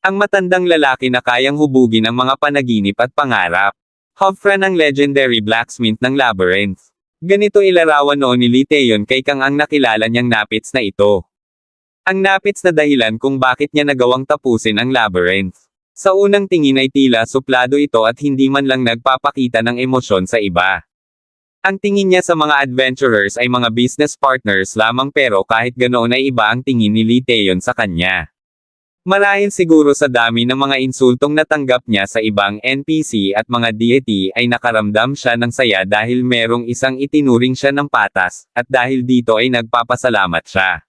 Ang matandang lalaki na kayang hubugin ang mga panaginip at pangarap. Hofran ang legendary blacksmith ng Labyrinth. Ganito ilarawan noon ni Lee Taeyon kay Kang ang nakilala niyang napits na ito. Ang napits na dahilan kung bakit niya nagawang tapusin ang Labyrinth. Sa unang tingin ay tila suplado ito at hindi man lang nagpapakita ng emosyon sa iba. Ang tingin niya sa mga adventurers ay mga business partners lamang pero kahit ganoon ay iba ang tingin ni Lee Taeyon sa kanya. Marahil siguro sa dami ng mga insultong natanggap niya sa ibang NPC at mga deity ay nakaramdam siya ng saya dahil merong isang itinuring siya ng patas, at dahil dito ay nagpapasalamat siya.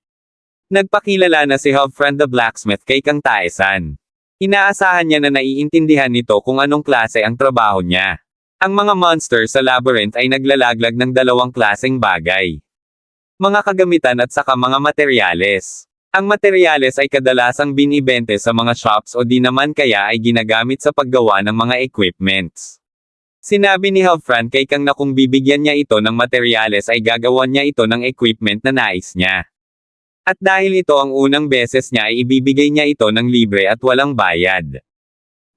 Nagpakilala na si Hofran the Blacksmith kay Kang Taesan. Inaasahan niya na naiintindihan nito kung anong klase ang trabaho niya. Ang mga monster sa labyrinth ay naglalaglag ng dalawang klaseng bagay. Mga kagamitan at saka mga materyales. Ang materyales ay kadalasang binibente sa mga shops o di naman kaya ay ginagamit sa paggawa ng mga equipments. Sinabi ni Halfran kay Kang na kung bibigyan niya ito ng materyales ay gagawan niya ito ng equipment na nais niya. At dahil ito ang unang beses niya ay ibibigay niya ito ng libre at walang bayad.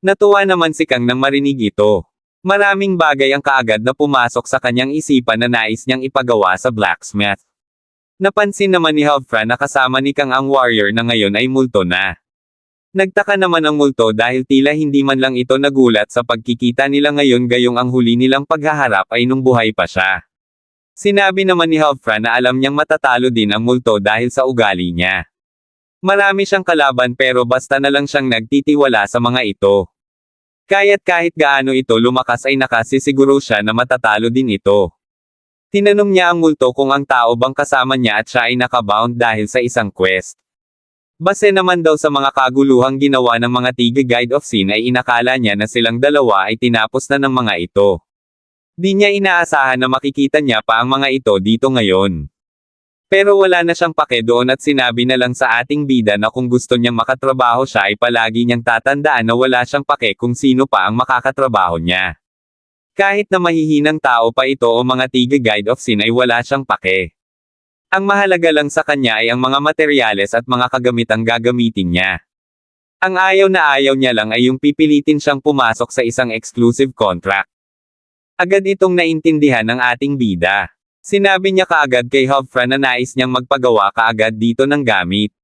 Natuwa naman si Kang nang marinig ito. Maraming bagay ang kaagad na pumasok sa kanyang isipan na nais niyang ipagawa sa blacksmith. Napansin naman ni Halfran na kasama ni Kang ang warrior na ngayon ay multo na. Nagtaka naman ang multo dahil tila hindi man lang ito nagulat sa pagkikita nila ngayon gayong ang huli nilang paghaharap ay nung buhay pa siya. Sinabi naman ni Halfran na alam niyang matatalo din ang multo dahil sa ugali niya. Marami siyang kalaban pero basta na lang siyang nagtitiwala sa mga ito. Kaya't kahit gaano ito lumakas ay nakasisiguro siya na matatalo din ito. Tinanong niya ang multo kung ang tao bang kasama niya at siya ay nakabound dahil sa isang quest. Base naman daw sa mga kaguluhang ginawa ng mga tiga guide of sin ay inakala niya na silang dalawa ay tinapos na ng mga ito. Di niya inaasahan na makikita niya pa ang mga ito dito ngayon. Pero wala na siyang pake doon at sinabi na lang sa ating bida na kung gusto niyang makatrabaho siya ay palagi niyang tatandaan na wala siyang pake kung sino pa ang makakatrabaho niya. Kahit na mahihinang tao pa ito o mga tiga guide of sin ay wala siyang pake. Ang mahalaga lang sa kanya ay ang mga materyales at mga kagamitang gagamitin niya. Ang ayaw na ayaw niya lang ay yung pipilitin siyang pumasok sa isang exclusive contract. Agad itong naintindihan ng ating bida. Sinabi niya kaagad kay Hofra na nais niyang magpagawa kaagad dito ng gamit.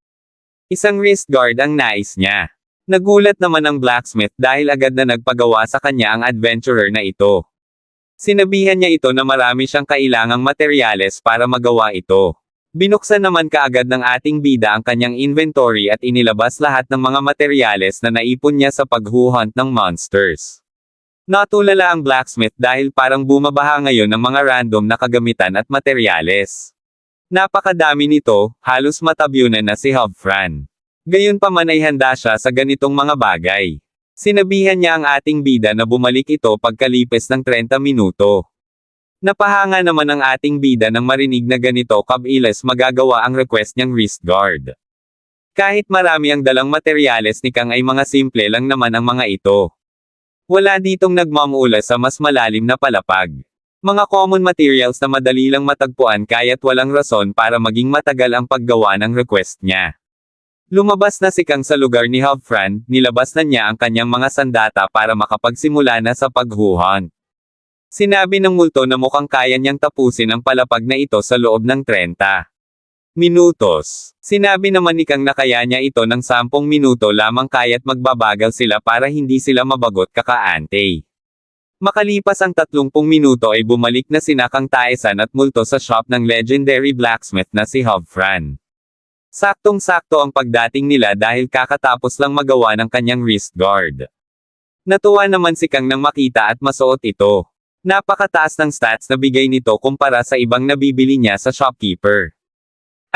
Isang wrist guard ang nais niya. Nagulat naman ang blacksmith dahil agad na nagpagawa sa kanya ang adventurer na ito. Sinabihan niya ito na marami siyang kailangang materyales para magawa ito. Binuksan naman kaagad ng ating bida ang kanyang inventory at inilabas lahat ng mga materyales na naipon niya sa paghuhunt ng monsters. Natulala ang blacksmith dahil parang bumabaha ngayon ng mga random na kagamitan at materyales. Napakadami nito, halos matabyunan na si Hubfran. Gayon pa man ay handa siya sa ganitong mga bagay. Sinabihan niya ang ating bida na bumalik ito pagkalipes ng 30 minuto. Napahanga naman ang ating bida nang marinig na ganito kabilis magagawa ang request niyang wrist guard. Kahit marami ang dalang materyales ni Kang ay mga simple lang naman ang mga ito. Wala ditong nagmamula sa mas malalim na palapag. Mga common materials na madali lang matagpuan kaya't walang rason para maging matagal ang paggawa ng request niya. Lumabas na si Kang sa lugar ni Hubfran, nilabas na niya ang kanyang mga sandata para makapagsimula na sa paghuhunt. Sinabi ng multo na mukhang kaya niyang tapusin ang palapag na ito sa loob ng 30 minutos. Sinabi naman ni Kang na kaya niya ito ng 10 minuto lamang kaya't magbabagal sila para hindi sila mabagot kakaante. Makalipas ang 30 minuto ay bumalik na sina Kang Taesan at multo sa shop ng legendary blacksmith na si Hubfran. Saktong-sakto ang pagdating nila dahil kakatapos lang magawa ng kanyang wrist guard. Natuwa naman si Kang nang makita at masuot ito. Napakataas ng stats na bigay nito kumpara sa ibang nabibili niya sa shopkeeper.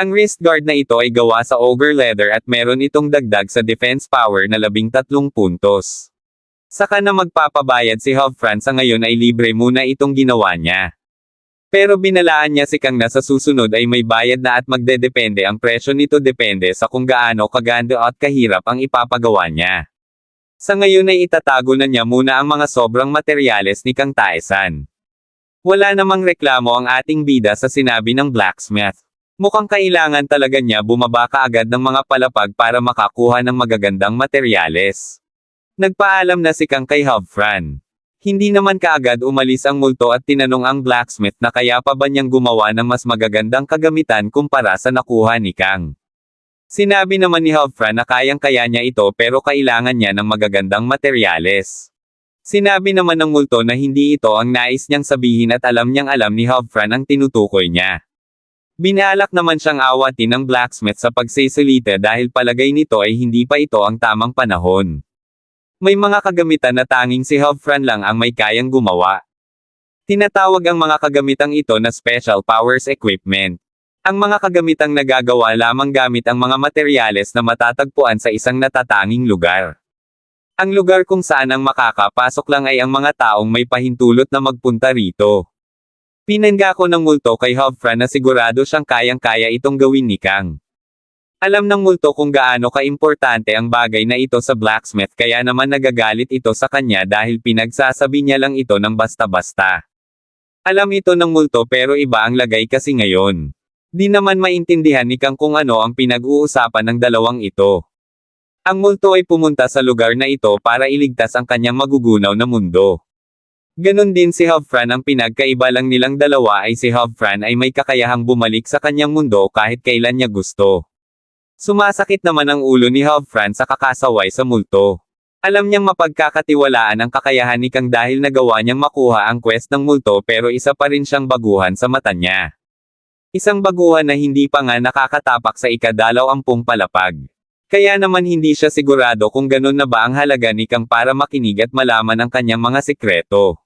Ang wrist guard na ito ay gawa sa ogre leather at meron itong dagdag sa defense power na 13 puntos. Saka na magpapabayad si Hubfran sa ngayon ay libre muna itong ginawa niya. Pero binalaan niya si Kang na sa susunod ay may bayad na at magdedepende ang presyo nito depende sa kung gaano kaganda at kahirap ang ipapagawa niya. Sa ngayon ay itatago na niya muna ang mga sobrang materyales ni Kang Taesan. Wala namang reklamo ang ating bida sa sinabi ng blacksmith. Mukhang kailangan talaga niya bumaba kaagad ng mga palapag para makakuha ng magagandang materyales. Nagpaalam na si Kang kay Hubfran. Hindi naman kaagad umalis ang multo at tinanong ang blacksmith na kaya pa ba niyang gumawa ng mas magagandang kagamitan kumpara sa nakuha ni Kang. Sinabi naman ni Hubfran na kayang-kaya niya ito pero kailangan niya ng magagandang materyales. Sinabi naman ng multo na hindi ito ang nais niyang sabihin at alam niyang alam ni Hubfran ang tinutukoy niya. Binalak naman siyang awatin ng blacksmith sa pagsisilita dahil palagay nito ay hindi pa ito ang tamang panahon. May mga kagamitan na tanging si Hubfran lang ang may kayang gumawa. Tinatawag ang mga kagamitang ito na Special Powers Equipment. Ang mga kagamitang nagagawa lamang gamit ang mga materyales na matatagpuan sa isang natatanging lugar. Ang lugar kung saan ang makakapasok lang ay ang mga taong may pahintulot na magpunta rito. Pinangga ko ng multo kay Hubfran na sigurado siyang kayang-kaya itong gawin ni Kang. Alam ng multo kung gaano kaimportante ang bagay na ito sa blacksmith kaya naman nagagalit ito sa kanya dahil pinagsasabi niya lang ito ng basta-basta. Alam ito ng multo pero iba ang lagay kasi ngayon. Di naman maintindihan ni Kang kung ano ang pinag-uusapan ng dalawang ito. Ang multo ay pumunta sa lugar na ito para iligtas ang kanyang magugunaw na mundo. Ganon din si Hubfran ang pinagkaiba lang nilang dalawa ay si Hubfran ay may kakayahang bumalik sa kanyang mundo kahit kailan niya gusto. Sumasakit naman ang ulo ni Hubfran sa kakasaway sa multo. Alam niyang mapagkakatiwalaan ang kakayahan ni Kang dahil nagawa niyang makuha ang quest ng multo pero isa pa rin siyang baguhan sa mata niya. Isang baguhan na hindi pa nga nakakatapak sa ikadalaw ampung palapag. Kaya naman hindi siya sigurado kung ganun na ba ang halaga ni Kang para makinig at malaman ang kanyang mga sekreto.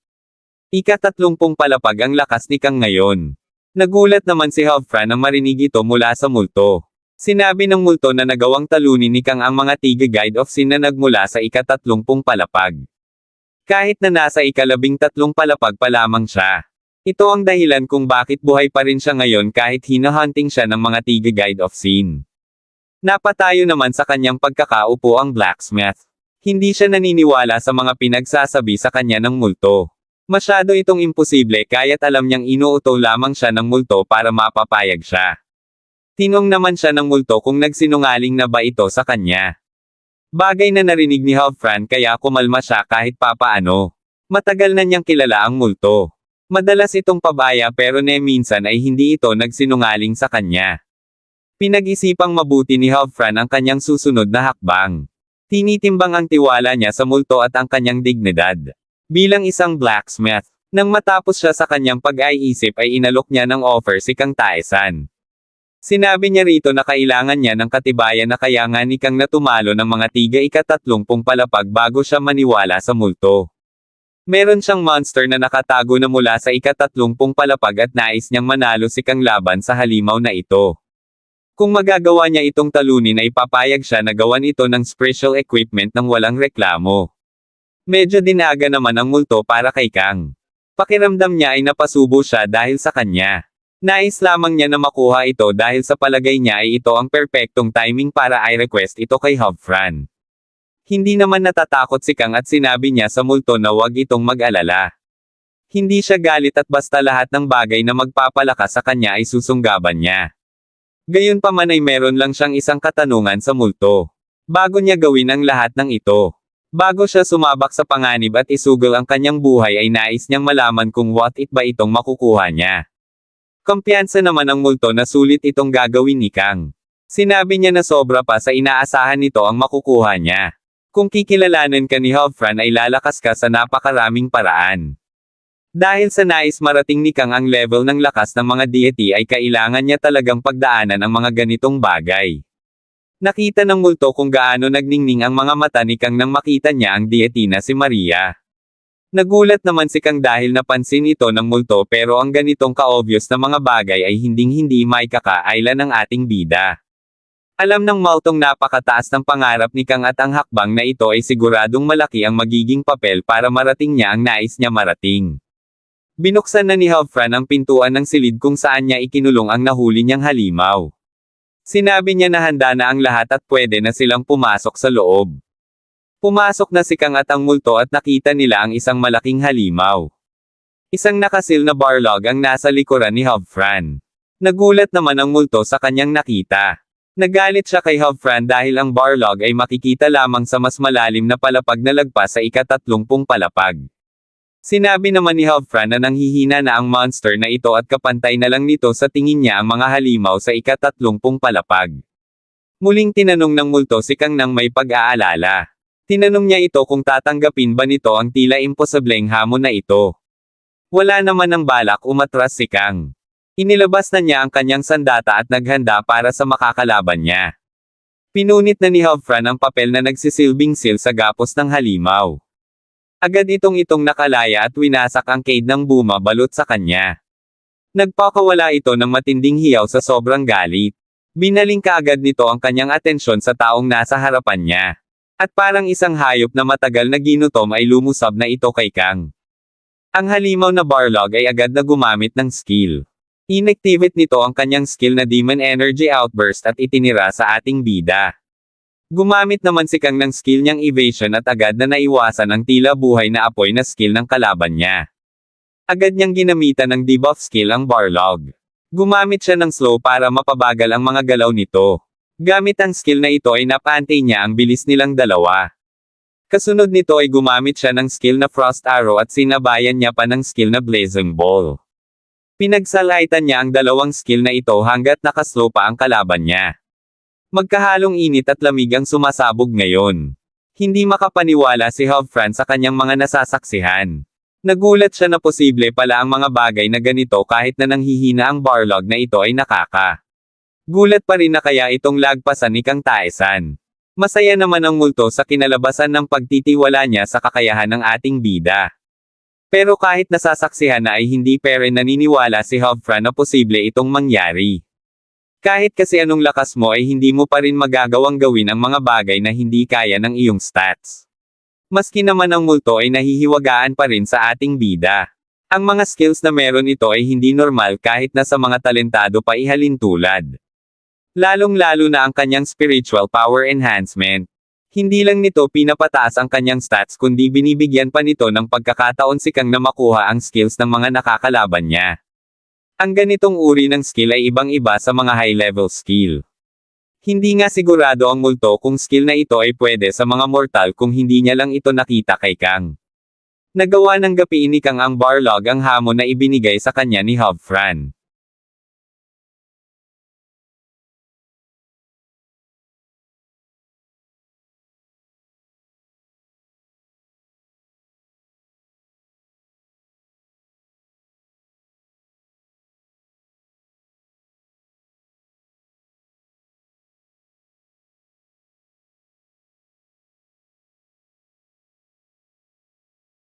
Ika-tatlumpung palapag ang lakas ni Kang ngayon. Nagulat naman si Hubfran nang marinig ito mula sa multo. Sinabi ng multo na nagawang talunin ni Kang ang mga tiga guide of sin na nagmula sa ikatatlumpung palapag. Kahit na nasa ikalabing tatlong palapag pa lamang siya. Ito ang dahilan kung bakit buhay pa rin siya ngayon kahit hinahunting siya ng mga tiga guide of sin. Napatayo naman sa kanyang pagkakaupo ang blacksmith. Hindi siya naniniwala sa mga pinagsasabi sa kanya ng multo. Masyado itong imposible kaya't alam niyang inuuto lamang siya ng multo para mapapayag siya. Tinong naman siya ng multo kung nagsinungaling na ba ito sa kanya. Bagay na narinig ni Hubfran kaya kumalma siya kahit papaano. Matagal na niyang kilala ang multo. Madalas itong pabaya pero ne minsan ay hindi ito nagsinungaling sa kanya. Pinag-isipang mabuti ni Hubfran ang kanyang susunod na hakbang. Tinitimbang ang tiwala niya sa multo at ang kanyang dignidad. Bilang isang blacksmith, nang matapos siya sa kanyang pag-aiisip ay inalok niya ng offer si Kang Taesan. Sinabi niya rito na kailangan niya ng katibayan na kaya nga ni Kang natumalo ng mga tiga ikatatlongpong palapag bago siya maniwala sa multo. Meron siyang monster na nakatago na mula sa ikatatlongpong palapag at nais niyang manalo si Kang laban sa halimaw na ito. Kung magagawa niya itong talunin ay papayag siya na gawan ito ng special equipment ng walang reklamo. Medyo dinaga naman ang multo para kay Kang. Pakiramdam niya ay napasubo siya dahil sa kanya. Nais lamang niya na makuha ito dahil sa palagay niya ay ito ang perpektong timing para i-request ito kay Hubfran. Hindi naman natatakot si Kang at sinabi niya sa multo na wag itong mag-alala. Hindi siya galit at basta lahat ng bagay na magpapalakas sa kanya ay susunggaban niya. Gayunpaman ay meron lang siyang isang katanungan sa multo. Bago niya gawin ang lahat ng ito. Bago siya sumabak sa panganib at isugal ang kanyang buhay ay nais niyang malaman kung what it ba itong makukuha niya. Kumpiyansa naman ang multo na sulit itong gagawin ni Kang. Sinabi niya na sobra pa sa inaasahan nito ang makukuha niya. Kung kikilalanin ka ni Hofran ay lalakas ka sa napakaraming paraan. Dahil sa nais marating ni Kang ang level ng lakas ng mga deity ay kailangan niya talagang pagdaanan ang mga ganitong bagay. Nakita ng multo kung gaano nagningning ang mga mata ni Kang nang makita niya ang deity na si Maria. Nagulat naman si Kang dahil napansin ito ng multo pero ang ganitong ka-obvious na mga bagay ay hinding-hindi may kakailan ng ating bida. Alam ng Maltong napakataas ng pangarap ni Kang at ang hakbang na ito ay siguradong malaki ang magiging papel para marating niya ang nais niya marating. Binuksan na ni Hubfran ang pintuan ng silid kung saan niya ikinulong ang nahuli niyang halimaw. Sinabi niya na handa na ang lahat at pwede na silang pumasok sa loob. Pumasok na si Kang at ang multo at nakita nila ang isang malaking halimaw. Isang nakasil na barlog ang nasa likuran ni Hubfran. Nagulat naman ang multo sa kanyang nakita. Nagalit siya kay Havfran dahil ang Barlog ay makikita lamang sa mas malalim na palapag na lagpas sa ikatatlongpung palapag. Sinabi naman ni Havfran na nanghihina na ang monster na ito at kapantay na lang nito sa tingin niya ang mga halimaw sa ikatatlongpung palapag. Muling tinanong ng multo si Kang nang may pag-aalala. Tinanong niya ito kung tatanggapin ba nito ang tila imposibleng hamon na ito. Wala naman ng balak umatras si Kang. Inilabas na niya ang kanyang sandata at naghanda para sa makakalaban niya. Pinunit na ni Havfran ang papel na nagsisilbing seal sa gapos ng halimaw. Agad itong itong nakalaya at winasak ang cade ng buma balot sa kanya. Nagpakawala ito ng matinding hiyaw sa sobrang galit. Binaling kaagad nito ang kanyang atensyon sa taong nasa harapan niya. At parang isang hayop na matagal na ginutom ay lumusab na ito kay Kang. Ang halimaw na Barlog ay agad na gumamit ng skill. Inactivate nito ang kanyang skill na Demon Energy Outburst at itinira sa ating bida. Gumamit naman si Kang ng skill niyang Evasion at agad na naiwasan ang tila buhay na apoy na skill ng kalaban niya. Agad niyang ginamitan ng debuff skill ang Barlog. Gumamit siya ng slow para mapabagal ang mga galaw nito. Gamit ang skill na ito ay napante niya ang bilis nilang dalawa. Kasunod nito ay gumamit siya ng skill na Frost Arrow at sinabayan niya pa ng skill na Blazing Ball. Pinagsalaitan niya ang dalawang skill na ito hanggat nakaslow pa ang kalaban niya. Magkahalong init at lamig ang sumasabog ngayon. Hindi makapaniwala si Havfran sa kanyang mga nasasaksihan. Nagulat siya na posible pala ang mga bagay na ganito kahit na nanghihina ang barlog na ito ay nakaka. Gulat pa rin na kaya itong lagpasan ni Kang Taesan. Masaya naman ang multo sa kinalabasan ng pagtitiwala niya sa kakayahan ng ating bida. Pero kahit nasasaksihan na ay hindi rin naniniwala si Havfran na posible itong mangyari. Kahit kasi anong lakas mo ay hindi mo pa rin magagawang gawin ang mga bagay na hindi kaya ng iyong stats. Maski naman ang multo ay nahihiwagaan pa rin sa ating bida. Ang mga skills na meron ito ay hindi normal kahit na sa mga talentado pa ihalin tulad. Lalong-lalo na ang kanyang spiritual power enhancement. Hindi lang nito pinapataas ang kanyang stats kundi binibigyan pa nito ng pagkakataon si Kang na makuha ang skills ng mga nakakalaban niya. Ang ganitong uri ng skill ay ibang-iba sa mga high-level skill. Hindi nga sigurado ang multo kung skill na ito ay pwede sa mga mortal kung hindi niya lang ito nakita kay Kang. Nagawa ng gapiin ni Kang ang Barlog ang hamon na ibinigay sa kanya ni Havfran.